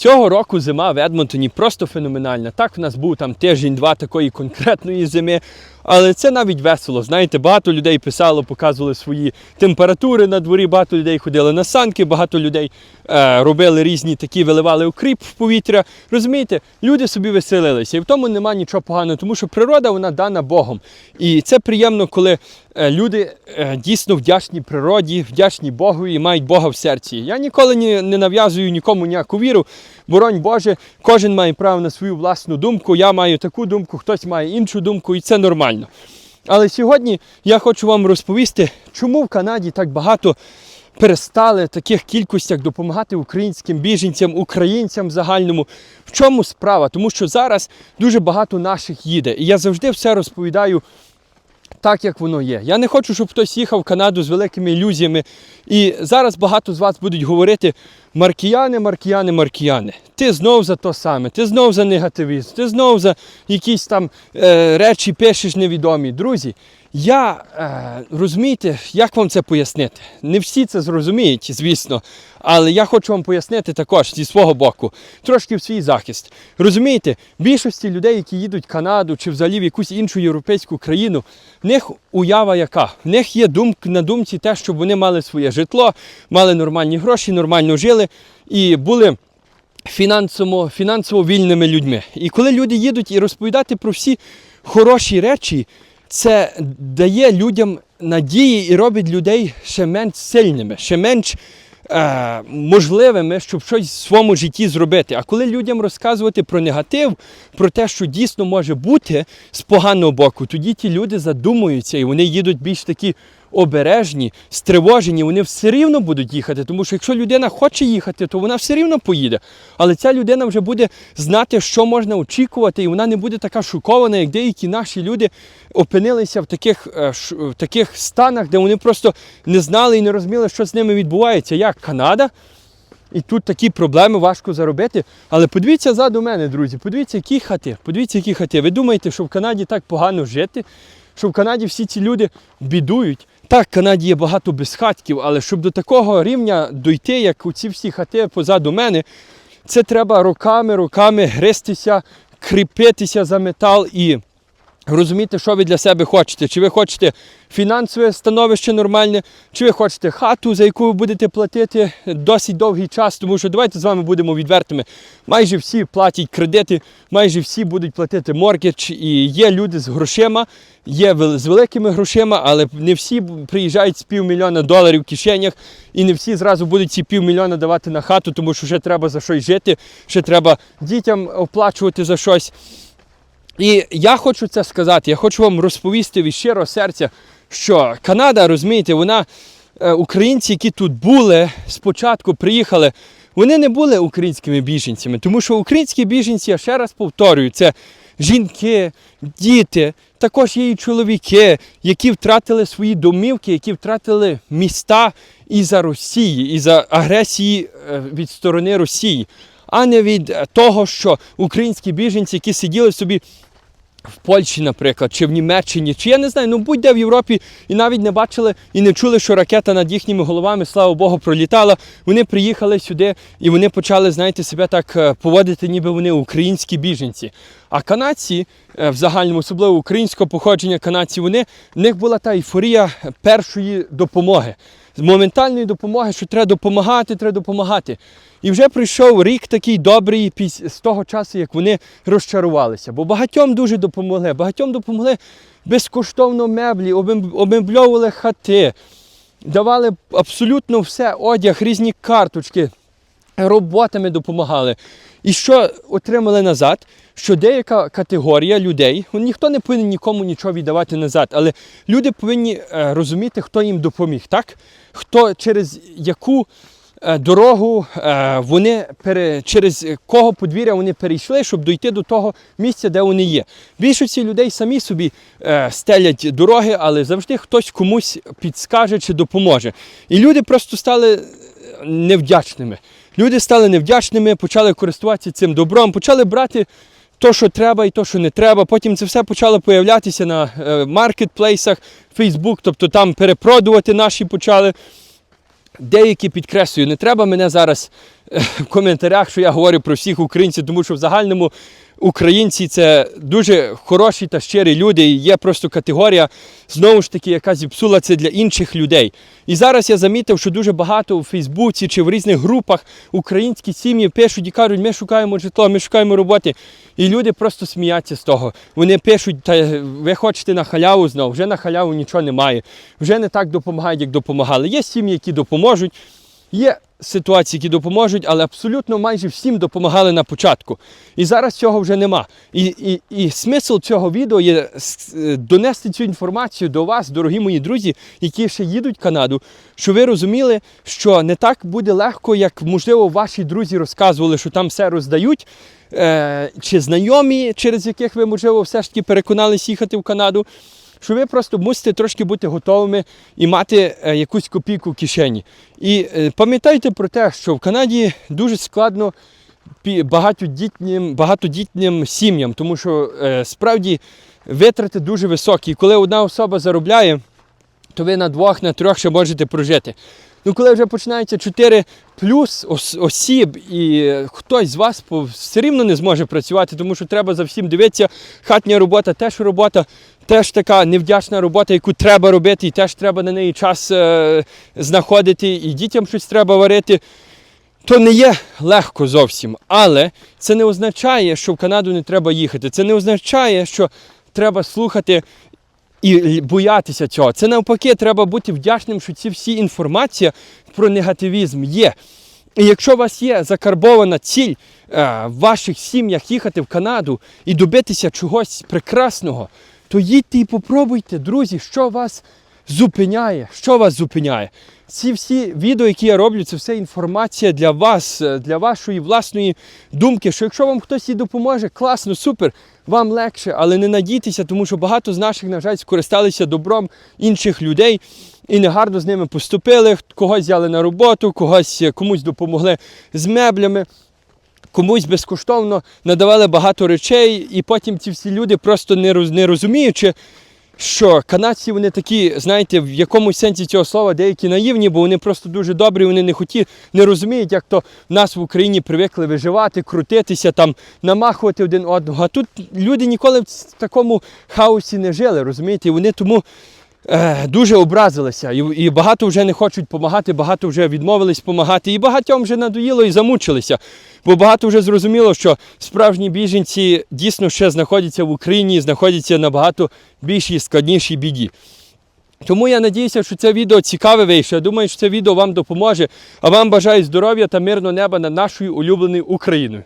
Цього року зима в Едмонтоні просто феноменальна. Так, в нас був там тиждень-два такої конкретної зими. Але це навіть весело. Знаєте, багато людей писало, показували свої температури на дворі, багато людей ходили на санки, багато людей е, робили різні такі, виливали укріп в повітря. Розумієте, люди собі веселилися. І в тому нема нічого поганого, тому що природа вона дана Богом. І це приємно, коли е, люди е, дійсно вдячні природі, вдячні Богу і мають Бога в серці. Я ніколи не, не нав'язую нікому ніяку віру. Боронь Боже, кожен має право на свою власну думку. Я маю таку думку, хтось має іншу думку, і це нормально. Але сьогодні я хочу вам розповісти, чому в Канаді так багато перестали в таких кількостях допомагати українським біженцям, українцям загальному. В чому справа? Тому що зараз дуже багато наших їде. І я завжди все розповідаю так, як воно є. Я не хочу, щоб хтось їхав в Канаду з великими ілюзіями. І зараз багато з вас будуть говорити: маркіяни, маркіяни, маркіяни. Ти знов за то саме, ти знов за негативізм, ти знов за якісь там е, речі пишеш невідомі. Друзі, я е, розумієте, як вам це пояснити? Не всі це зрозуміють, звісно. Але я хочу вам пояснити також зі свого боку, трошки в свій захист. Розумієте, більшості людей, які їдуть в Канаду чи взагалі в якусь іншу європейську країну, в них уява яка? В них є думк, на думці те, щоб вони мали своє житло, мали нормальні гроші, нормально жили і були фінансово, фінансово вільними людьми. І коли люди їдуть і розповідати про всі хороші речі, це дає людям надії і робить людей ще менш сильними, ще менш е, можливими, щоб щось в своєму житті зробити. А коли людям розказувати про негатив, про те, що дійсно може бути з поганого боку, тоді ті люди задумуються і вони їдуть більш такі обережні, стривожені, вони все рівно будуть їхати. Тому що якщо людина хоче їхати, то вона все рівно поїде. Але ця людина вже буде знати, що можна очікувати, і вона не буде така шокована, як деякі наші люди опинилися в таких, е, в таких станах, де вони просто не знали і не розуміли, що з ними відбувається. Як Канада. І тут такі проблеми важко заробити. Але подивіться ззаду мене, друзі, подивіться, які хати. Подивіться, які хати. Ви думаєте, що в Канаді так погано жити, що в Канаді всі ці люди бідують. Так, Канаді є багато безхатків, але щоб до такого рівня дойти, як у ці всі хати позаду мене, це треба роками, роками гристися, кріпитися за метал і розуміти, що ви для себе хочете. Чи ви хочете фінансове становище нормальне, чи ви хочете хату, за яку ви будете платити досить довгий час, тому що давайте з вами будемо відвертими. Майже всі платять кредити, майже всі будуть платити моргідж, і є люди з грошима, є з великими грошима, але не всі приїжджають з півмільйона доларів в кишенях, і не всі зразу будуть ці півмільйона давати на хату, тому що ще треба за щось жити, ще треба дітям оплачувати за щось. І я хочу це сказати, я хочу вам розповісти від щирого серця, що Канада, розумієте, вона, е, українці, які тут були, спочатку приїхали, вони не були українськими біженцями, тому що українські біженці, я ще раз повторюю, це жінки, діти, також є і чоловіки, які втратили свої домівки, які втратили міста із-за Росії, із-за агресії е, від сторони Росії, а не від е, того, що українські біженці, які сиділи собі в Польщі, наприклад, чи в Німеччині, чи я не знаю, ну будь-де в Європі і навіть не бачили і не чули, що ракета над їхніми головами, слава Богу, пролітала. Вони приїхали сюди і вони почали, знаєте, себе так е, поводити, ніби вони українські біженці. А канадці, е, в загальному, особливо українського походження канадці, вони в них була та ейфорія першої допомоги. З моментальної допомоги, що треба допомагати, треба допомагати. І вже прийшов рік такий добрий піс- з того часу, як вони розчарувалися. Бо багатьом дуже допомогли. Багатьом допомогли безкоштовно меблі, обмебльовували хати, давали абсолютно все, одяг, різні карточки, роботами допомагали. І що отримали назад? Що деяка категорія людей, ну, ніхто не повинен нікому нічого віддавати назад, але люди повинні е, розуміти, хто їм допоміг, так? Хто через яку е, дорогу е, вони через кого подвір'я вони перейшли, щоб дойти до того місця, де вони є. Більшості людей самі собі стелять дороги, але завжди хтось комусь підскаже чи допоможе. І люди просто стали невдячними. Люди стали невдячними, почали користуватися цим добром, почали брати то, що треба, і то, що не треба. Потім це все почало появлятися на е, маркетплейсах, Facebook, тобто там перепродувати наші почали. Деякі підкреслюю, не треба мене зараз в коментарях, що я говорю про всіх українців, тому що в загальному українці це дуже хороші та щирі люди. І є просто категорія, знову ж таки, яка зіпсула це для інших людей. І зараз я замітив, що дуже багато у Фейсбуці чи в різних групах українські сім'ї пишуть і кажуть, ми шукаємо житло, ми шукаємо роботи. І люди просто сміються з того. Вони пишуть, та ви хочете на халяву знову, вже на халяву нічого немає, вже не так допомагають, як допомагали. Є сім'ї, які допоможуть. Є ситуації, які допоможуть, але абсолютно майже всім допомагали на початку. І зараз цього вже нема. І, і, і смисл цього відео є е, донести цю інформацію до вас, дорогі мої друзі, які ще їдуть в Канаду, щоб ви розуміли, що не так буде легко, як можливо ваші друзі розказували, що там все роздають. Е, чи знайомі, через яких ви, можливо, все ж таки переконались їхати в Канаду що ви просто мусите трошки бути готовими і мати е, якусь копійку в кишені. І е, пам'ятайте про те, що в Канаді дуже складно багатодітнім багатодітнім, сім'ям, тому що е, справді витрати дуже високі. І коли одна особа заробляє, то ви на двох, на трьох ще можете прожити. Ну, коли вже починається 4 плюс ос- осіб, і хтось з вас все рівно не зможе працювати, тому що треба за всім дивитися. Хатня робота теж робота, теж така невдячна робота, яку треба робити, і теж треба на неї час е, знаходити, і дітям щось треба варити. То не є легко зовсім, але це не означає, що в Канаду не треба їхати. Це не означає, що треба слухати і боятися цього. Це навпаки, треба бути вдячним, що ці всі інформація про негативізм є. І якщо у вас є закарбована ціль е, в ваших сім'ях їхати в Канаду і добитися чогось прекрасного, то їдьте і попробуйте, друзі, що вас зупиняє. Що вас зупиняє? Ці всі відео, які я роблю, це все інформація для вас, для вашої власної думки. Що якщо вам хтось і допоможе, класно, супер, вам легше, але не надійтеся, тому що багато з наших, на жаль, скористалися добром інших людей і негарно з ними поступили. Когось взяли на роботу, когось е, комусь допомогли з меблями. Комусь безкоштовно надавали багато речей, і потім ці всі люди просто не, не розуміючи, що канадці вони такі, знаєте, в якомусь сенсі цього слова деякі наївні, бо вони просто дуже добрі, вони не хоті, не розуміють, як то нас в Україні привикли виживати, крутитися, там, намахувати один одного. А тут люди ніколи в такому хаосі не жили, розумієте? Вони тому е, дуже образилися. І, і багато вже не хочуть допомагати, багато вже відмовились допомагати. І багатьом вже надоїло і замучилися. Бо багато вже зрозуміло, що справжні біженці дійсно ще знаходяться в Україні і знаходяться набагато більшій складнішій біді. Тому я надіюся, що це відео цікаве вийшло. Я думаю, що це відео вам допоможе. А вам бажаю здоров'я та мирного неба над нашою улюбленою Україною.